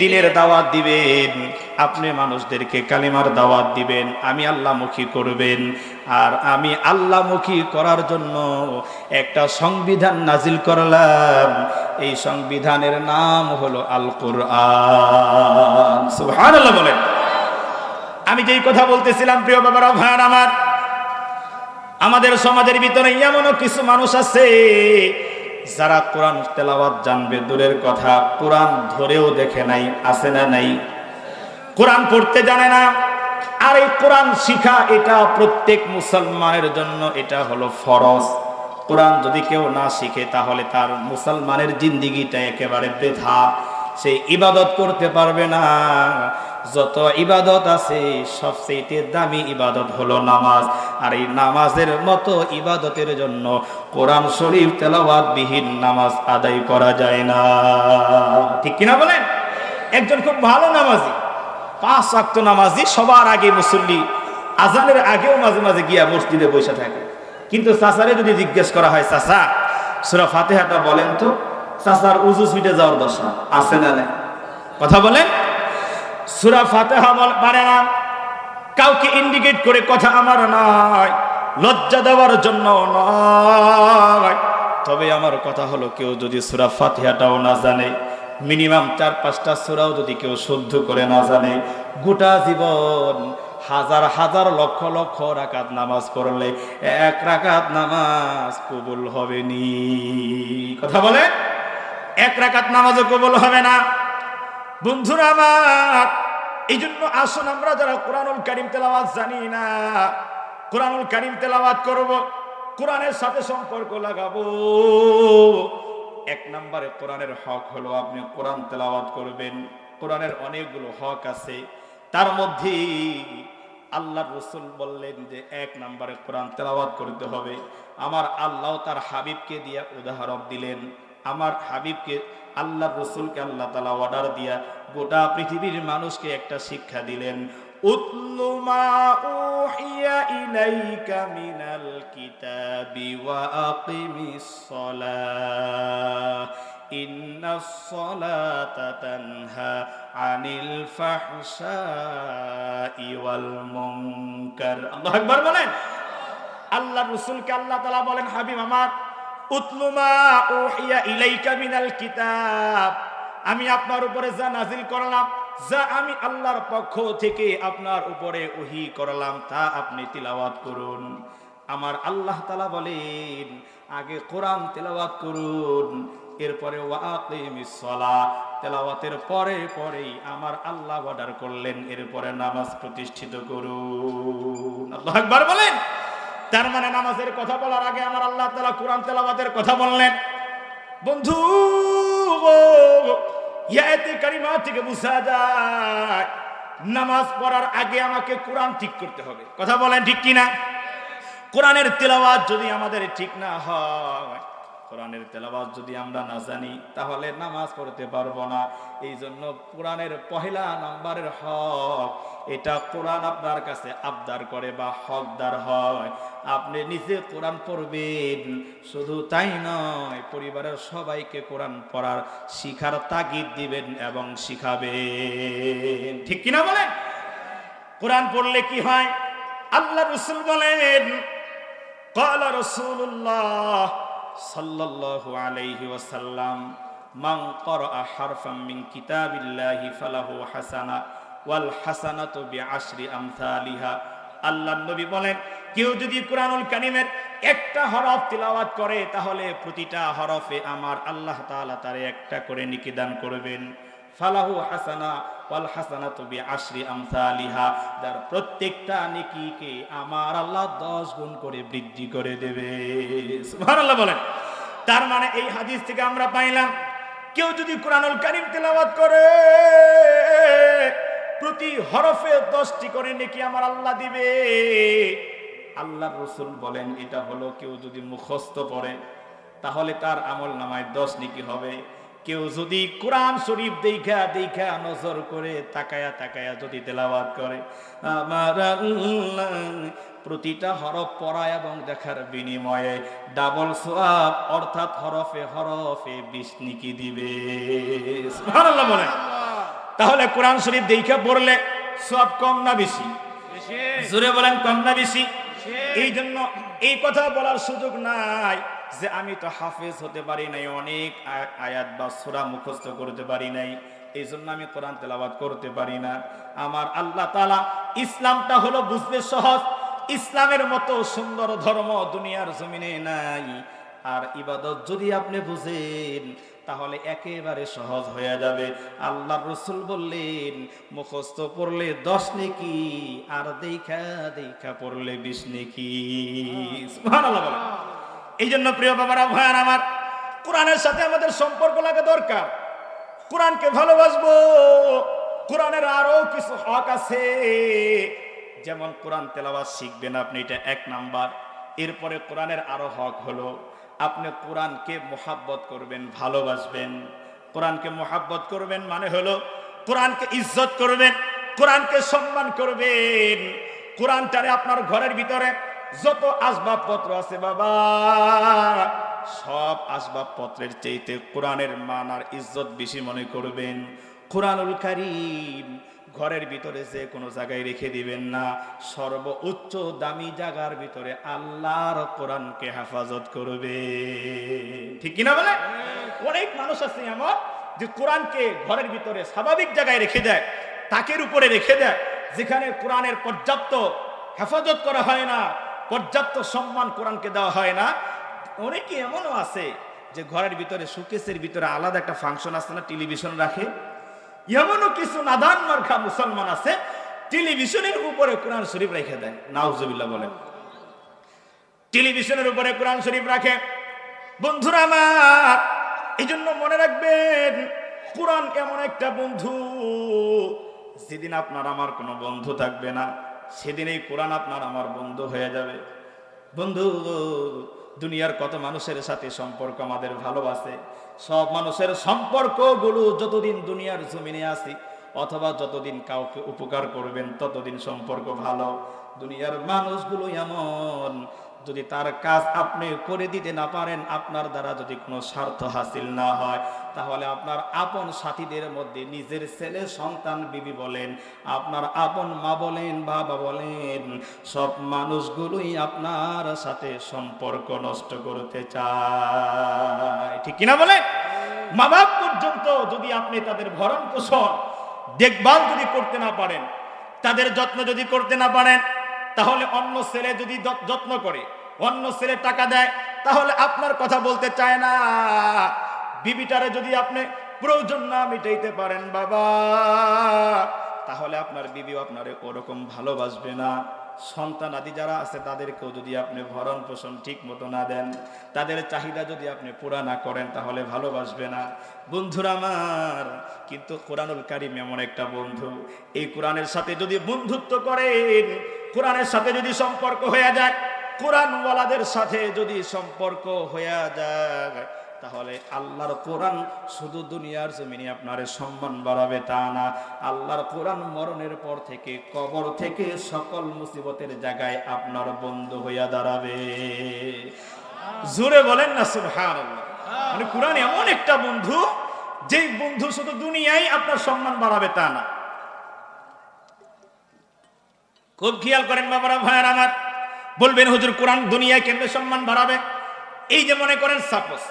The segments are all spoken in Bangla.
দিনের দাওয়াত দিবেন আপনি মানুষদেরকে কালিমার দাওয়াত দিবেন আমি আল্লাহমুখী করবেন। আর আমি আল্লাহমুখী করার জন্য একটা সংবিধান নাজিল করলাম। এই সংবিধানের নাম হলো আল কোরআন সুবহানাল্লাহ বলেন। আমি যেই কথা বলতেছিলাম প্রিয় বাবারা ভাইয়ার আমার আমাদের সমাজের ভিতরে এমনও কিছু মানুষ আছে যারা কোরআন তেলাওয়াত জানবে, দূরের কথা, কোরআন ধরেও দেখে নাই, আছে না নাই? কোরআন পড়তে জানে না। আর এই কোরআন শিখা, এটা প্রত্যেক মুসলমানের জন্য এটা হলো ফরজ। কোরআন যদি কেউ না শিখে, তাহলে তার মুসলমানের জিন্দিগিটা একেবারে বৃথা। সে ইবাদত করতে পারবে না। যত ইবাদত আছে সবচেয়ে দামি ইবাদত হলো নামাজ। আর এই নামাজের মতো ইবাদতের জন্য কোরআন শরীফ তেলাওয়াত বিহীন নামাজ আদায় করা যায় না। ঠিক কিনা বলেন? একজন খুব ভালো নামাজি, পাঁচ ওয়াক্ত নামাজি, সবার আগে মুসল্লি আজানের আগেও মাঝে মাঝে গিয়া মসজিদে বসে থাকে। কিন্তু চাচারে যদি জিজ্ঞেস করা হয়, চাচা, সুরা ফাতেহাটা বলেন তো, চাচার উজু সুইটে যাওয়ার দশা আছে না কথা বলেন? সুরা ফাতেহা পারে না কাউকে ইন্ডিকেট করে কথা আমার নয় লজ্জা দেওয়ার জন্য নয় তবে আমার কথা হলো, কেউ যদি সুরা ফাতিহাটাও না জানে মিনিমাম চার পাঁচটা সুরাও যদি কেউ শুদ্ধ করে না জানে, গোটা জীবন হাজার হাজার লক্ষ লক্ষ রাকাত নামাজ পড়লে এক রাকাত নামাজ কবুল হবে নি। কথা বলে এক রাকাত নামাজও কবুল হবে না। বন্ধুরা আমার এই জন্য আসুন আমরা যারা কোরআনুল কারিম তেলাওয়াত জানি না, কোরআনুল কারিম তেলাওয়াত করব, কোরআনের সাথে সম্পর্ক লাগাবো। এক নম্বরে কোরআনের হক হলো আপনি কোরআন তেলাওয়াত করবেন, কোরআনের অনেকগুলো হক আছে। তার মধ্যে আল্লাহ রসুল বললেন যে এক নম্বরে কোরআন তেলাওয়াত করতে হবে। আমার আল্লাহ তার হাবিবকে দিয়ে উদাহরণ দিলেন আমার হাবিবকে আল্লাহ রসুলকে আল্লাহ তালা অর্ডার দিয়া গোটা পৃথিবীর মানুষকে একটা শিক্ষা দিলেন কিতাবি আনিল বলেন। আল্লাহ রসুলকে আল্লাহ বলেন, হাবিব আমার কিতাব। আমি আপনার উপরে যা নাজিল করলাম, যা আমি আল্লাহর পক্ষ থেকে আপনার উপরে ওহি করলাম, তা আপনি তিলাওয়াত করুন। আমার আল্লাহ তালা বলেন, আগে কোরআন তেলাওয়াত করুন, এরপরে তেলাওয়াতের পরে পরেই আমার আল্লাহ অর্ডার করলেন, এরপরে নামাজ প্রতিষ্ঠিত করুন। আল্লাহ আকবার বলেন। তার মানে নামাজের কথা বলার আগে আমার আল্লাহ তালা কোরআন তেলাওয়াতের কথা বললেন। বন্ধু কারিমা থেকে বুঝা যায় নামাজ পড়ার আগে আমাকে কোরআন ঠিক করতে হবে। কথা বলেন ঠিক কিনা? কোরআনের তেলাওয়াত যদি আমাদের ঠিক না হয়, কোরআনের তেলাওয়াত যদি আমরা না জানি, তাহলে নামাজ পড়তে পারব না। এই জন্য কোরআনের পহেলা নাম্বারের হক, এটা কোরআন আপনার কাছে আবদার করে বা হকদার হয়। আপনি নিজে কোরআন পড়বেন। শুধু তাই নয়, পরিবারের সবাইকে কোরআন পড়ার শিখার তাগিদ দিবেন এবং শিখাবেন। ঠিক কিনা বলেন? কোরআন পড়লে কি হয়? আল্লাহ রসুল বলেন, কলা রসুল্লাহ সাল্লাল্লাহু আলাইহি ওয়াসাল্লাম মাং কর হারফাম মিন কিতাবিল্লাহি ফালাহু হাসানা ওয়াল হাসানাতু বিআশরি আমসালিহা। আল্লাহ নবী বলেন কেউ যদি কোরআনুল কানিমের একটা হরফ তিলাওয়াত করে, তাহলে প্রতিটা হরফে আমার আল্লাহ তাআলা তারে একটা করে নিকিদান করবেন। ফালাহু হাসানা ওয়াল হাসানাতু বিআশরি আমসালিহা, যার প্রত্যেকটা নেকিকে আমার আল্লাহ 10 গুণ করে বৃদ্ধি করে দেবে। সুবহানাল্লাহ বলেন। তার মানে এই হাদিস থেকে আমরা পাইলাম, কেউ যদি কোরআনুল কারীম তেলাওয়াত করে, প্রতি হরফে দশটি করে নেকি আমার আল্লাহ দিবে। আল্লাহ রসুল বলেন এটা হলো কেউ যদি মুখস্থ পড়ে তাহলে তার আমল নামায় দশ নিকি হবে। কেউ যদি কোরআন শরীফ দেখা দেখা নজর করে তাকায়া তাকায়া যদি তেলাওয়াত করে আমার প্রতিটা হরফ পড়া এবং দেখার বিনিময়ে ডাবল সোয়াব অর্থাৎ হরফে হরফে বিশ নিকি দিবে। বলেন। তাহলে কোরআন শরীফ দেখা পড়লে সব কম না বেশি। জোরে বলেন কম না বেশি? এই জন্য এই কথা বলার সুযোগ নাই যে আমি তো হাফেজ হতে পারি নাই, অনেক আয়াত বা সূরা মুখস্থ করতে পারি নাই। এই জন্য আমি কোরআন তেলাবাদ করতে পারি না। আমার আল্লাহ তাআলা ইসলামটা হলো বুঝতে সহজ, ইসলামের মতো সুন্দর ধর্ম দুনিয়ার জমিনে নাই। আর ইবাদত যদি আপনি বুঝেন তাহলে একেবারে সহজ হয়ে যাবে। আল্লাহ রসুল বললেন, মুখস্থ পড়লে দশ নেকি, আর দেখা দেখা পড়লে বিশ নেকি। এই জন্য প্রিয় বাবারা ভয়ান আমার, কোরআনের সাথে আমাদের সম্পর্ক লাগা দরকার। কোরআনকে ভালোবাসবো। কোরআনের আরও কিছু হক আছে। যেমন কোরআন তেলাওয়াত শিখবেন আপনি, এটা এক নাম্বার। এরপরে কোরআনের আরও হক হলো আপনি কোরআনকে মোহাব্বত করবেন, ভালোবাসবেন। কোরআনকে মোহাব্বত করবেন মানে হলো কোরআনকে ইজ্জত করবেন, কোরআনকে সম্মান করবেন। কোরআনটারে আপনার ঘরের ভিতরে যত আসবাবপত্র আছে, বাবা, সব আসবাবপত্রের চাইতে কোরআনের মান আর ইজ্জত বেশি মনে করবেন। কোরআনুল কারীম ঘরের ভিতরে যে কোনো জায়গায় রেখে দিবেন না। সর্বোচ্চ দামি জায়গার ভিতরে আল্লাহর কোরআনকে হেফাজত করবে। ঠিক কিনা বলে? অনেক মানুষ আছে আমার যে কোরআনকে ঘরের ভিতরে স্বাভাবিক জায়গায় রেখে দেয়, তাকের উপরে রেখে দেয়, যেখানে কোরআনের পর্যাপ্ত হেফাজত করা হয় না, পর্যাপ্ত সম্মান কোরআনকে দেওয়া হয় না। অনেকে এমনও আছে যে ঘরের ভিতরে সুকেসের ভিতরে আলাদা একটা ফাংশন আছে না, টেলিভিশন রাখে। এমনও কিছু নাদান মার্খা মুসলমান আছে, টেলিভিশনের উপরে কোরআন শরীফ রেখে দেয়। নাউজুবিল্লাহ বলেন। টেলিভিশনের উপরে কোরআন শরীফ রাখে। বন্ধুরা আমার এই জন্য মনে রাখবেন, কোরআন এমন একটা বন্ধু, যেদিন আপনার আমার কোনো বন্ধু থাকবে না সেদিন এই কোরআন আপনার আমার বন্ধু হয়ে যাবে। বন্ধু, দুনিয়ার কত মানুষের সাথে সম্পর্ক আমাদের ভালোবাসে সব মানুষের সম্পর্কগুলো যতদিন দুনিয়ার জমিনে আসি অথবা যতদিন কাউকে উপকার করবেন, ততদিন সম্পর্ক ভালো। দুনিয়ার মানুষগুলো এমন, যদি তার কাজ আপনি করে দিতে না পারেন, আপনার দ্বারা যদি কোনো স্বার্থ হাসিল না হয়, তাহলে আপনার আপন সাথীদের মধ্যে নিজের ছেলে, সন্তান, বিবি বলেন, আপনার আপন মা বলেন, বাবা বলেন, সব মানুষগুলোই আপনার সাথে সম্পর্ক নষ্ট করতে চায়। ঠিক কিনা বলে মা বাপ পর্যন্ত যদি আপনি তাদের ভরণ পোষণ, দেখভাল যদি করতে না পারেন, তাদের যত্ন যদি করতে না পারেন, তাহলে অন্য ছেলে যদি যত্ন করে, অন্য ছেলে টাকা দেয়, তাহলে আপনার কথা বলতে চায় না। বিবিটারে যদি আপনি প্রয়োজন না মিটাইতে পারেন, বাবা, তাহলে আপনার বিবিও আপনার ওরকম ভালোবাসবে না। সন্তান আদি যারা আছে, তাদেরকেও যদি আপনি ভরণ পোষণ ঠিক মতো না দেন, তাদের চাহিদা যদি আপনি পুরা না করেন, তাহলে ভালোবাসবে না। বন্ধুরা আমার, কিন্তু কোরআনুল কারিম এমন একটা বন্ধু। এই কোরআনের সাথে যদি বন্ধুত্ব করেন, কোরআনের সাথে যদি সম্পর্ক হয়ে যায়, কোরআনওয়ালাদের সাথে যদি সম্পর্ক হয়ে যায় তাহলে আল্লাহর কোরআন শুধু দুনিয়ার জমিনে আপনার সম্মান বাড়াবে তা না। আল্লাহর কোরআন মরণের পর থেকে, কবর থেকে সকল মুসিবতের জায়গায় আপনার বন্ধু হইয়া দাঁড়াবে। জোরে বলেন না মানে কোরআন এমন একটা বন্ধু, যেই বন্ধু শুধু দুনিয়ায় আপনার সম্মান বাড়াবে তা না। খুব খেয়াল করেন বাবারা, ভাইয়ার আমার। বলবেন, হুজুর, কোরআন দুনিয়ায় কেমনে সম্মান বাড়াবে? এই যে মনে করেন, সাপোজ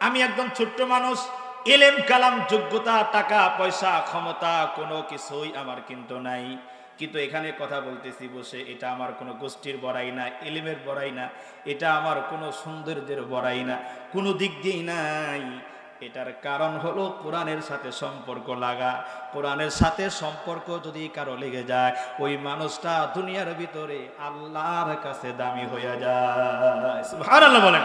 আমি একদম ছোট্ট মানুষ, এলেম, কালাম, যোগ্যতা, টাকা, পয়সা, ক্ষমতা, কোনো কিছুই আমার কিন্তু নাই। কিন্তু এখানে কথা বলতেছি বসে, এটা আমার কোনো গোষ্ঠীর বড়াই না, এলেমের বড়াই না, এটা আমার কোনো সৌন্দর্যের বড়াই না, কোনো দিক দিয়েই নাই। এটার কারণ হলো কোরআনের সাথে সম্পর্ক লাগা। কোরআনের সাথে সম্পর্ক যদি কারও লেগে যায়, ওই মানুষটা দুনিয়ার ভিতরে আল্লাহর কাছে দামি হয়ে যায়। বলেন।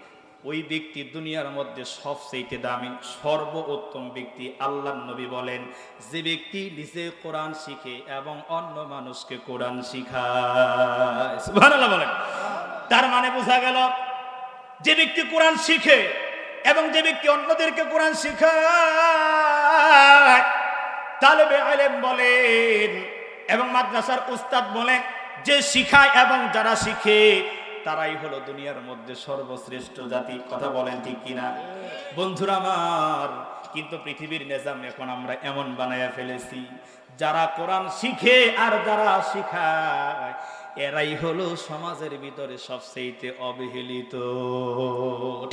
ওই ব্যক্তি দুনিয়ার মধ্যে সবচেয়ে দামি, সর্বোত্তম ব্যক্তি আল্লাহ নবী বলেন, যে ব্যক্তি নিজে কোরআন শিখে এবং অন্য মানুষকে কোরআন শিখায়। বলেন। তার মানে বোঝা গেল, যে ব্যক্তি কোরআন শিখে এবং যে ব্যক্তি অন্যদেরকে কোরআন শিখায়, তালেবে আলেম বলেন এবং মাদ্রাসার উস্তাদ বলেন, যে শিখায় এবং যারা শিখে তারাই হলো দুনিয়ার মধ্যে সর্বশ্রেষ্ঠ জাতি। কথা বলেন ঠিক কিনা? বন্ধুরা আমার, কিন্তু পৃথিবীর নিজাম এখন আমরা এমন বানায়া ফেলেছি, যারা কোরআন শিখে আর যারা শিখায়, এরাই হলো সমাজের ভিতরে সবচেয়ে অবহেলিত।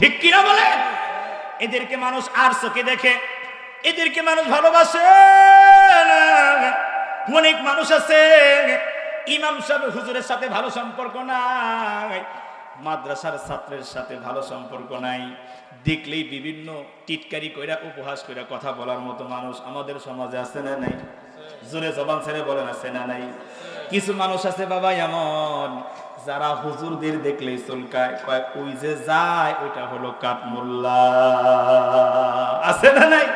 ঠিক কিনা বলেন? এদেরকে মানুষ আর চোখে দেখে, এদেরকে মানুষ ভালোবাসে অনেক মানুষ আছে ইমাম সাহেব হুজুরের সাথে ভালো সম্পর্ক নাই, মাদ্রাসার ছাত্রের সাথে ভালো সম্পর্ক নাই। দেখলেই বিভিন্ন টিটকারি কইরা, উপহাস কইরা কথা বলার মতো মানুষ আমাদের সমাজে আছে না নাই? জোরে জবান ছেড়ে বলেন, আছে না নাই? কিছু মানুষ আছে বাবা এমন, যারা হুজুরদের দেখলেই চুলকায়, কয়, ওই যে যায়, ওইটা হলো কাঠমোল্লা। আছে না নাই?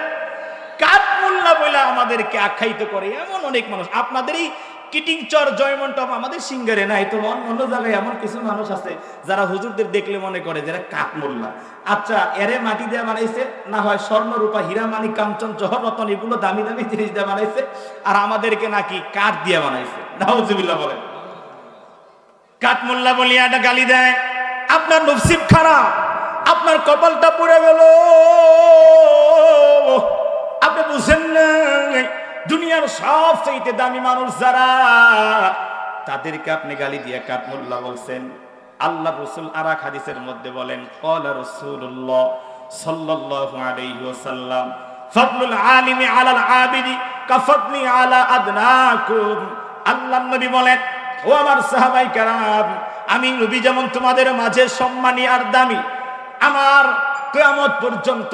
কাঠমোল্লা বলে আমাদেরকে আখ্যায়িত করে এমন অনেক মানুষ। আপনাদেরই কিটিংচর জয়মন্টপ আমাদের সিঙ্গারে নাই, তো অন্য অন্য জায়গায় এমন কিছু মানুষ আছে যারা হুজুরদের দেখলে মনে করে যারা কাঠমোল্লা আচ্ছা এরে মাটি দিয়ে বানাইছে, না হয় স্বর্ণ রূপা হীরা মানি কাঞ্চন জহর রতন এগুলো দামি দামি জিনিস দিয়ে বানাইছে, আর আমাদেরকে নাকি কাঠ দিয়ে বানাইছে। নাউজুবিল্লাহ বলেন। কাঠমোল্লা বলিয়া একটা গালি দেয়। আপনার নসিব খারাপ, আপনার কপালটা পুড়ে গেল। আপনি বুঝেন না দুনিয়ার সব চাইতে দামি মানুষ যারা, তাদেরকে আপনি গালি দিয়ে কাঠমোল্লা বলছেন? আল্লাহ রসুল আরাক হাদিসের মধ্যে বলেন কলা রসুল্লাহ সাল্লাল্লাহু আলাইহি ওয়াসাল্লাম, ফাদলুল আলিমি আলাল আবিদি কাফাদলি আলা আদনাকুম। আল্লাহ নবী বলেন, ও আমার সাহাবাই কারাম, আমি নবী যেমন তোমাদের মাঝে সম্মানী আর দামি, আমার কেয়ামত পর্যন্ত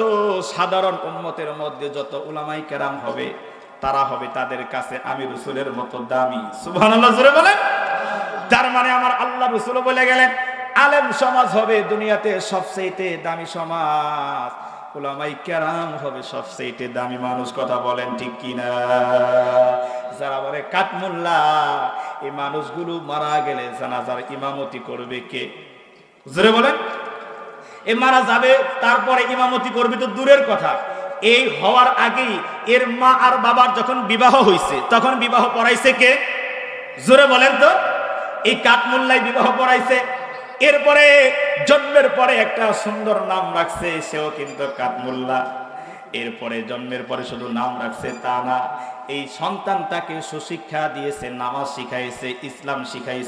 সাধারণ উম্মতের মধ্যে যত উলামাই কেরাম হবে তারা হবে তাদের কাছে আমি রসুলের মতো দামি। বলেন। তার মানে আমার আল্লাহ রসুল বলে গেলেন, আলেম সমাজ হবে দুনিয়াতে সবচেয়ে দামি সমাজ। ওলামাই কেরাম হবে দামি মানুষ। কথা বলেন ঠিক কিনা? যারা বলে কাঠমোল্লা এই মানুষগুলো মারা গেলে জানাজার ইমামতি করবে কে? জোরে বলেন। এ মারা যাবে, তারপরে ইমামতি করবে তো দূরের কথা। এই হওয়ার আগেই এর মা আর বাবার যখন বিবাহ হয়েছে তখন বিবাহ পড়াইছে কে? জোরে বলেন তো। এই কাঠমোল্লাই বিবাহ পড়াইছে। এরপরে জন্মের পরে একটা সুন্দর নাম রাখছে, সেও কিন্তু কাঠমোল্লা। এরপরে জন্মের পরে শুধু নাম রাখছে তা না, এই সন্তান তাকে সুশিক্ষা দিয়েছে, নামাজ শিখাইছে, ইসলাম শিখাইছে।